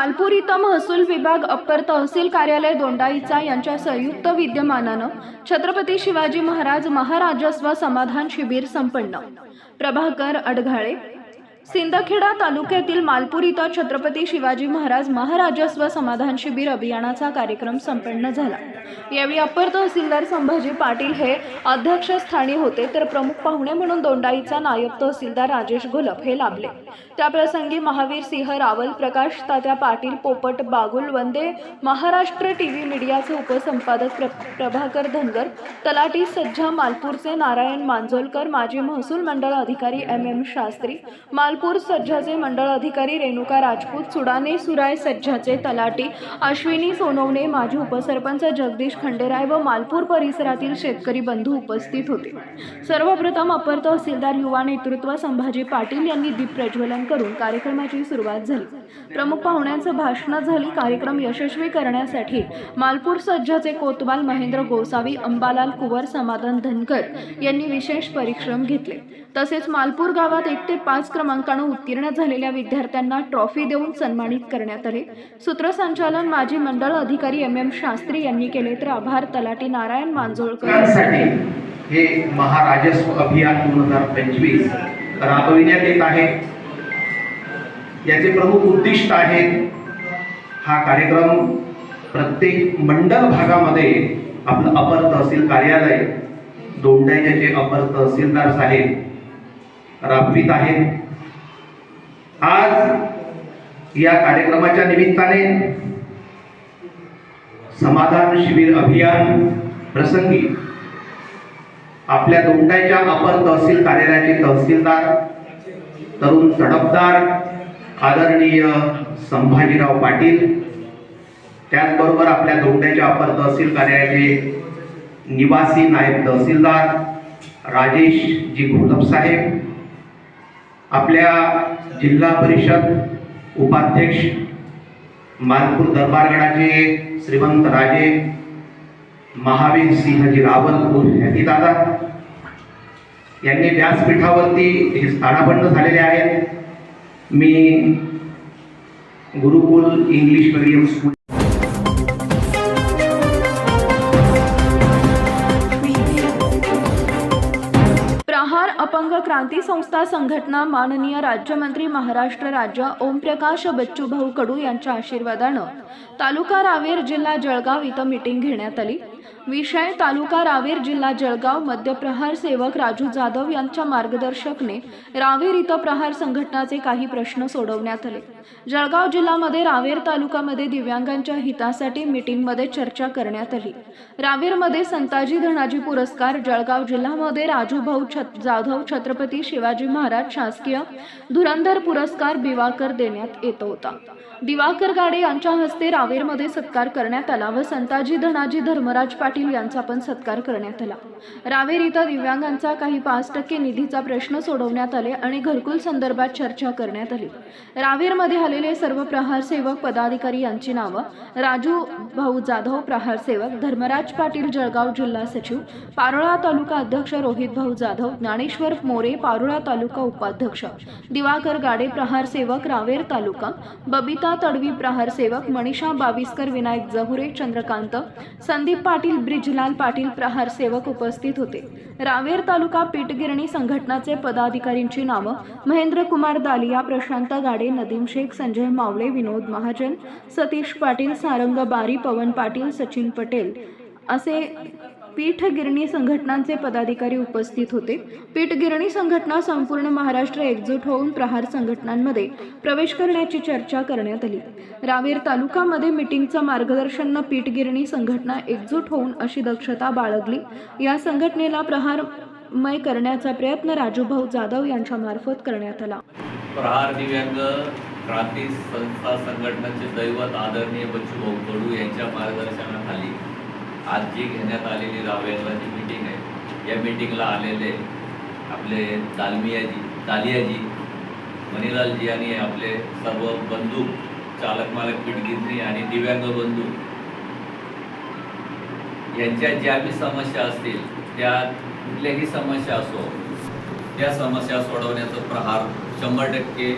मालपूर इथं महसूल विभाग अप्पर तहसील कार्यालय दोंडाईचा यांच्या संयुक्त विद्यमानानं छत्रपती शिवाजी महाराज महाराजस्व समाधान शिबिर संपन्न. प्रभाकर अडघाळे सिंदखेडा तालुक्यातील मालपूर इथं छत्रपती शिवाजी महाराज महाराजस्व समाधान शिबिर अभियानाचा कार्यक्रम संपन्न झाला. यावेळी अप्पर तहसीलदार संभाजी पाटील हे अध्यक्षस्थानी होते तर प्रमुख पाहुणे म्हणून दोंडाईचा नायब तहसीलदार राजेश घोलप हे लाभले. त्याप्रसंगी महावीर सिंह रावल प्रकाश तात्या पाटील पोपट बागुल वंदे महाराष्ट्र टीव्ही मीडियाचे उपसंपादक प्र प्रभाकर धनगर तलाटी सज्जा मालपूरचे नारायण मांजोलकर माजी महसूल मंडळ अधिकारी एम एम शास्त्री मालपूर सज्जाचे मंडळ अधिकारी रेणुका राजपूत सुडाने सुराय सज्जाचे तलाटी अश्विनी सोनवणे माजी उपसरपंच जगदीश खंडेराय व मालपूर परिसरातील शेतकरी बंधू उपस्थित होते. सर्वप्रथम अपर तहसीलदार युवा नेतृत्व संभाजी पाटील यांनी दीप प्रज्वलन करून कार्यक्रमाची सुरुवात झाली. प्रमुख पाहुण्यांचं भाषणं झाली. कार्यक्रम यशस्वी करण्यासाठी मालपूर सज्जाचे कोतवाल महेंद्र गोसावी अंबालाल कुवर समाधान धनकर यांनी विशेष परिश्रम घेतले. तसेच मालपूर गावात एक ते पाच क्रमांकानं उत्तीर्ण झालेल्या विद्यार्थ्यांना ट्रॉफी देऊन सन्मानित करण्यात आले. सूत्रसंचालन माजी मंडळ अधिकारी एम एम शास्त्री यांनी केले तर आभार तलाटी नारायण मांजोळकर. हे महाराजस्व अभियान दोन हजार पंचवीस राबविण्यात येत आहे. याचे प्रमुख उद्दिष्ट आहे हा कार्यक्रम प्रत्येक मंडल भागामध्ये आपलं अपर तहसील कार्यालय दोंडाईचे अपर तहसीलदार साहेब राबवित आहेत. आज या कार्यक्रमाच्या निमित्ताने समाधान शिबिर अभियान प्रसंगी आपल्या दोंडाच्या अपर तहसील कार्यालयाचे तहसीलदार तरुण तडफदार आदरणीय संभाजीराव पाटील त्याचबरोबर आपल्या दोंड्याच्या अपर तहसील कार्यालयाचे निवासी नायब तहसीलदार राजेश जी घोलप साहेब आपल्या जिल्हा परिषद उपाध्यक्ष मालपूर दरबारगडाचे श्रीमंत राजे महावीर सिंहजी रावल दादा यांनी व्यासपीठावरती हे स्थानापन्न झालेले आहेत. मी गुरुकुल इंग्लिश मीडियम स्कूल अपंग क्रांती संस्था संघटना माननीय राज्यमंत्री महाराष्ट्र राज्य ओमप्रकाश बच्चूभाऊ कडू यांच्या आशीर्वादानं तालुका रावेर जिल्हा जळगाव इथं मीटिंग घेण्यात आली. विषय तालुका रावेर जिल्हा जळगाव मध्य प्रहार सेवक राजू जाधव यांच्या मार्गदर्शकने रावेर इथं प्रहार संघटनाचे काही प्रश्न सोडवण्यात आले. जळगाव जिल्ह्यामध्ये रावेर तालुकामध्ये दिव्यांगांच्या हितासाठी मीटिंगमध्ये चर्चा करण्यात आली. रावेरमध्ये संताजी धनाजी पुरस्कार जळगाव जिल्ह्यामध्ये राजूभाऊ छत जाधव छत्रपती शिवाजी महाराज शासकीय धुरंधर पुरस्कार दिवाकर देण्यात येतो होता. दिवाकर गाडे यांच्या हस्ते रावेरमध्ये सत्कार करण्यात आला व संताजी धनाजी धर्मराज पाटील यांचा पण सत्कार करण्यात आला. रावेर इथं दिव्यांगांचा काही पाच टक्के निधीचा प्रश्न सोडवण्यात आले आणि घरकुल संदर्भात चर्चा करण्यात आली. रावेरमध्ये आलेले सर्व प्रहार सेवक पदाधिकारी यांची नावं राजू भाऊ जाधव प्रहार सेवक धर्मराज पाटील जळगाव जिल्हा सचिव पारोळा तालुका अध्यक्ष रोहित भाऊ जाधव ज्ञानेश्वर मोरे पारोळा तालुका उपाध्यक्ष दिवाकर गाडे प्रहार सेवक रावेर तालुका बबिता तडवी प्रहार सेवक मनीषा बाविस्कर विनायक जहुरे चंद्रकांत संदीप पाटील पाटील ब्रिजलाल पाटील प्रहार सेवक उपस्थित होते. रावेर तालुका पीठगिरणी संघटनाचे पदाधिकारींची नावं महेंद्र कुमार दालिया प्रशांत गाडे नदीम शेख संजय मावळे विनोद महाजन सतीश पाटील सारंग बारी पवन पाटील सचिन पटेल असे पीठगिरणी संघटनांचे पदाधिकारी उपस्थित होते. पीठगिरणी संघटना संपूर्ण महाराष्ट्र एकजूट होऊन प्रहार संघटनांमध्ये प्रवेश करण्याची चर्चा करण्यात आली. रावेर तालुकामध्ये मिटिंगचं मार्गदर्शन न पीठगिरणी संघटना एकजूट होऊन अशी दक्षता बाळगली. या संघटनेला प्रहारमय करण्याचा प्रयत्न राजूभाऊ जाधव यांच्या मार्फत करण्यात आला. प्रहार दिव्यांग क्रांती संस्था संघटनाचे दैवत आदरणीय बच्चूभाऊ कडू यांच्या मार्गदर्शनाखाली आज जी घेण्यात आलेली रावेरला जी मीटिंग आहे या मीटिंगला आलेले आपले दालमियाजी दालियाजी मणिलालजी आणि आपले सर्व बंधू चालक मालक पिटगिरी आणि दिव्यांग बंधू यांच्या ज्या बी समस्या असतील त्या कुठल्याही समस्या असो त्या समस्या सोडवण्याचा प्रहार शंभर टक्के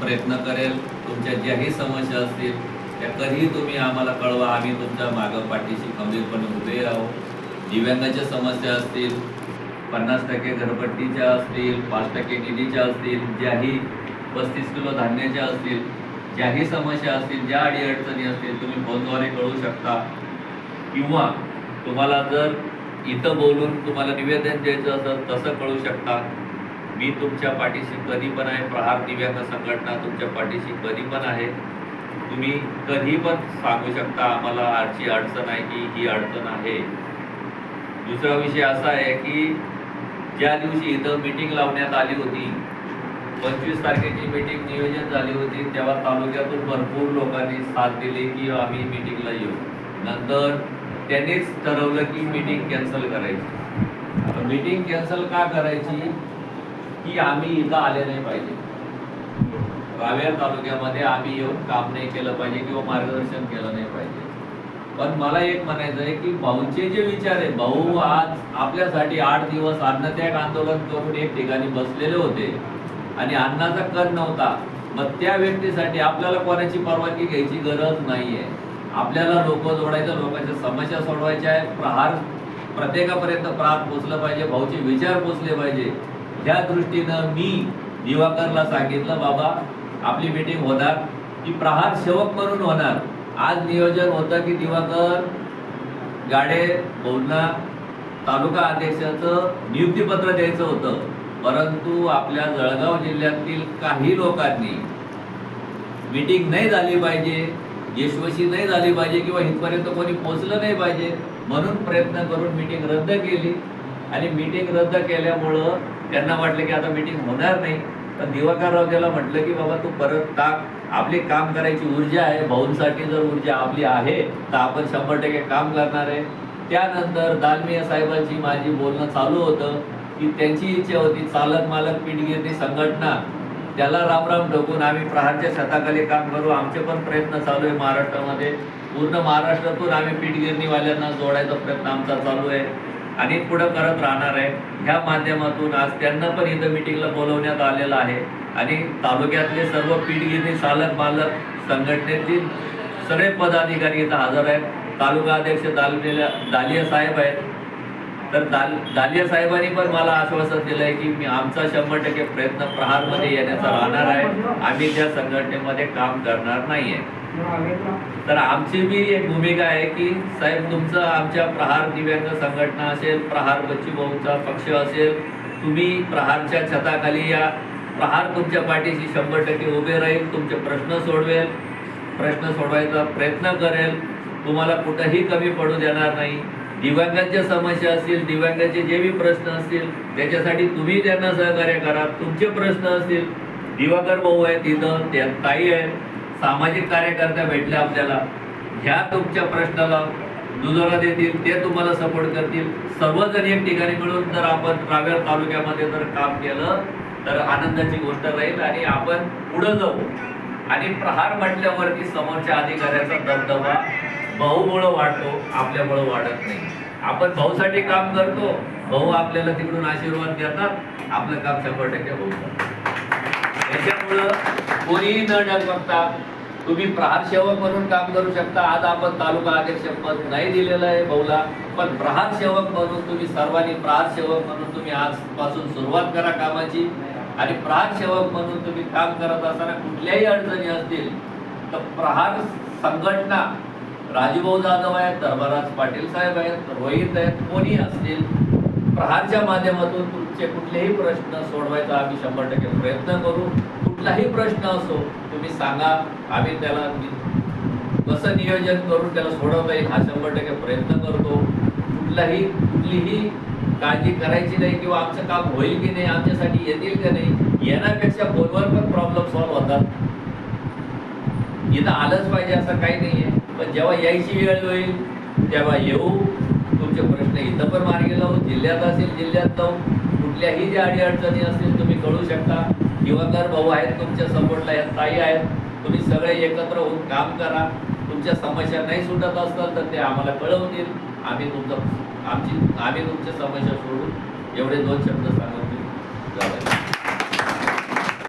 प्रयत्न करेल. तुमच्या ज्याही समस्या असतील त्या कधीही तुम्ही आम्हाला कळवा आम्ही तुमच्या मागं पाठीशी खंबीरपणे उभे राहू. दिव्यांगाच्या समस्या असतील पन्नास टक्के घरपट्टीच्या असतील पाच टक्के निधीच्या असतील ज्याही पस्तीस किलो धान्याच्या असतील ज्याही समस्या असतील ज्या अडीअडचणी असतील तुम्ही फोनद्वारे कळू शकता. किंवा तुम्हाला जर इथं बोलून तुम्हाला निवेदन द्यायचं असेल तसं कळू शकता. मी तुमच्या पाठीशी कधी पण आहे प्रहार दिव्यांग संघटना तुमच्या पाठीशी कधी पण आहे. तुम्ही कधी पण सांगू शकता आम्हाला आजची अडचण आहे की ही अडचण आहे. दुसरा विषय असा आहे की ज्या दिवशी इथं मीटिंग लावण्यात आली होती पंचवीस तारखेची मीटिंग नियोजन झाली होती तेव्हा तालुक्यातून भरपूर लोकांनी साथ दिली की आम्ही मीटिंगला येऊ. नंतर त्यांनीच ठरवलं की मीटिंग कॅन्सल करायची. मीटिंग कॅन्सल का करायची? की आम्ही इथं आले नाही पाहिजे. रावेर तालुक्यामध्ये आम्ही येऊन काम नाही केलं पाहिजे किंवा मार्गदर्शन केलं नाही पाहिजे. पण मला एक म्हणायचं आहे की भाऊंचे जे विचार आहे भाऊ आज आपल्यासाठी आठ दिवस अन्नत्याग आंदोलन करून एक ठिकाणी बसलेले होते आणि अन्नाचा कर नव्हता मग त्या व्यक्तीसाठी आपल्याला कोणाची परवानगी घ्यायची गरज नाहीये. आपल्याला लोक जोडायचं लोकांच्या समस्या सोडवायच्या आहेत. प्रहार प्रत्येकापर्यंत प्रहार पोचलं पाहिजे भाऊचे विचार पोचले पाहिजे. या दृष्टीनं मी दिवाकरला सांगितलं बाबा आपली मीटिंग होणार. की प्रहार सेवक म्हणून होणार. आज नियोजन होतं की दिवाकर गाडे बोलणा तालुका अध्यक्षाचं नियुक्तीपत्र द्यायचं होतं. परंतु आपल्या जळगाव जिल्ह्यातील काही लोकांनी मीटिंग नाही झाली पाहिजे यशवशी नाही झाली पाहिजे किंवा इथपर्यंत कोणी पोचलं नाही पाहिजे म्हणून प्रयत्न करून मीटिंग रद्द केली. आणि मीटिंग रद्द केल्यामुळं त्यांना वाटलं की आता मीटिंग होणार नाही. तर दिवाकरराव त्याला म्हटलं की बाबा तू परत टाक आपली काम करायची ऊर्जा आहे? भाऊंसाठी जर ऊर्जा आपली आहे तर आपण शंभर टक्के काम करणार आहे. त्यानंतर दालमिया साहेबांची माझी बोलणं चालू होतं की त्यांची इच्छा होती चालक मालक पिढगिरणी संघटना त्याला रामराम ठोकून आम्ही प्रहारच्या छताखाली काम करू. आमचे पण प्रयत्न चालू आहे महाराष्ट्रामध्ये. पूर्ण महाराष्ट्रातून आम्ही पीठगिरणीवाल्यांना जोडायचा प्रयत्न आमचा चालू आहे. आणि पुढं करत राहणार आहे. ह्या माध्यमातून आज त्यांना पण इथं मिटिंगला बोलवण्यात आलेलं आहे. आणि तालुक्यातले सर्व पीठगिरणी चालक मालक संघटनेतील सगळे पदाधिकारी इथं हजर आहेत. तालुका अध्यक्ष दालिया दालिया साहेब आहेत. तर दाल दालिया साहेबांनी पण मला आश्वासन दिलं आहे की मी आमचा शंभर टक्के प्रयत्न प्रहारमध्ये येण्याचा राहणार आहे. आम्ही त्या संघटनेमध्ये काम करणार नाही आहे तर आमची बी एक भूमिका आहे की साहेब तुमचं आमच्या प्रहार दिव्यांग संघटना असेल प्रहार बच्ची भाऊचा पक्ष असेल तुम्ही प्रहारच्या छताखाली या. प्रहार तुमच्या पाठीशी शंभर टक्के उभे राहील तुमचे प्रश्न सोडवेल. प्रश्न सोडवायचा प्रयत्न करेल. तुम्हाला कुठंही कमी पडू देणार नाही. दिव्यांगांच्या समस्या असतील दिव्यांगाचे जे बी प्रश्न असतील त्याच्यासाठी तुम्ही त्यांना सहकार्य करा. तुमचे प्रश्न असतील दिवाकर भाऊ आहेत तिथं त्या ताई आहेत. सामाजिक कार्यकर्त्या भेटल्या आपल्याला. ह्या तुमच्या प्रश्नाला दुजोरा देतील ते तुम्हाला सपोर्ट करतील. सर्वजण एक ठिकाणी मिळून जर आपण रावेर तालुक्यामध्ये जर काम केलं तर आनंदाची गोष्ट राहील आणि आपण पुढं जाऊ. आणि प्रहार म्हटल्यावरती समोरच्या अधिकाऱ्याचा दबदबा भाऊमुळं वाढतो आपल्यामुळं वाढत नाही. आपण भाऊसाठी काम करतो भाऊ आपल्याला तिकडून आशीर्वाद देतात आपलं काम शंभर टक्के होऊ त्याच्यामुळं कोणीही न डगमगता तुम्ही प्रहार सेवक म्हणून काम करू शकता. आज आपण तालुका अध्यक्ष पद नाही दिलेलं आहे भाऊला पण प्रहार सेवक म्हणून तुम्ही सर्वांनी प्रहार सेवक म्हणून तुम्ही आजपासून सुरुवात करा कामाची. आणि प्रहार सेवक म्हणून तुम्ही काम करत असताना कुठल्याही अडचणी असतील तर प्रहार संघटना राजूभाऊ जाधव आहेत धर्मराज पाटील साहेब आहेत रोहित आहेत कोणी असतील प्रहारच्या माध्यमातून तुमचे कुठलेही प्रश्न सोडवायचा आम्ही शंभर टक्के प्रयत्न करू. कुठलाही प्रश्न असो तुम्ही सांगा आम्ही त्याला कसं नियोजन करून त्याला सोडवता येईल हा शंभर टक्के प्रयत्न करतो. कुठलाही कुठलीही काळजी करायची नाही किंवा आमचं काम होईल की नाही आमच्यासाठी येतील का नाही येण्यापेक्षा फोनवर पण प्रॉब्लेम सॉल्व्ह होतात. इथं आलंच पाहिजे असं काही नाही आहे पण जेव्हा यायची वेळ होईल तेव्हा येऊ. तुमचे प्रश्न इथं पण मार्गी लावू जिल्ह्यात असेल जिल्ह्यात लावू कुठल्याही ज्या अडीअडचणी असतील तुम्ही कळू शकता. दिवाकर भाऊ आहेत तुमच्या सपोर्टला आहेत ताई आहेत. तुम्ही सगळे एकत्र होऊन काम करा. तुमच्या समस्या नाही सुटत असतात तर ते आम्हाला कळवतील आम्ही तुमचं आमची आम्ही तुमच्या समस्या सोडून एवढे दोन शब्द सांगत.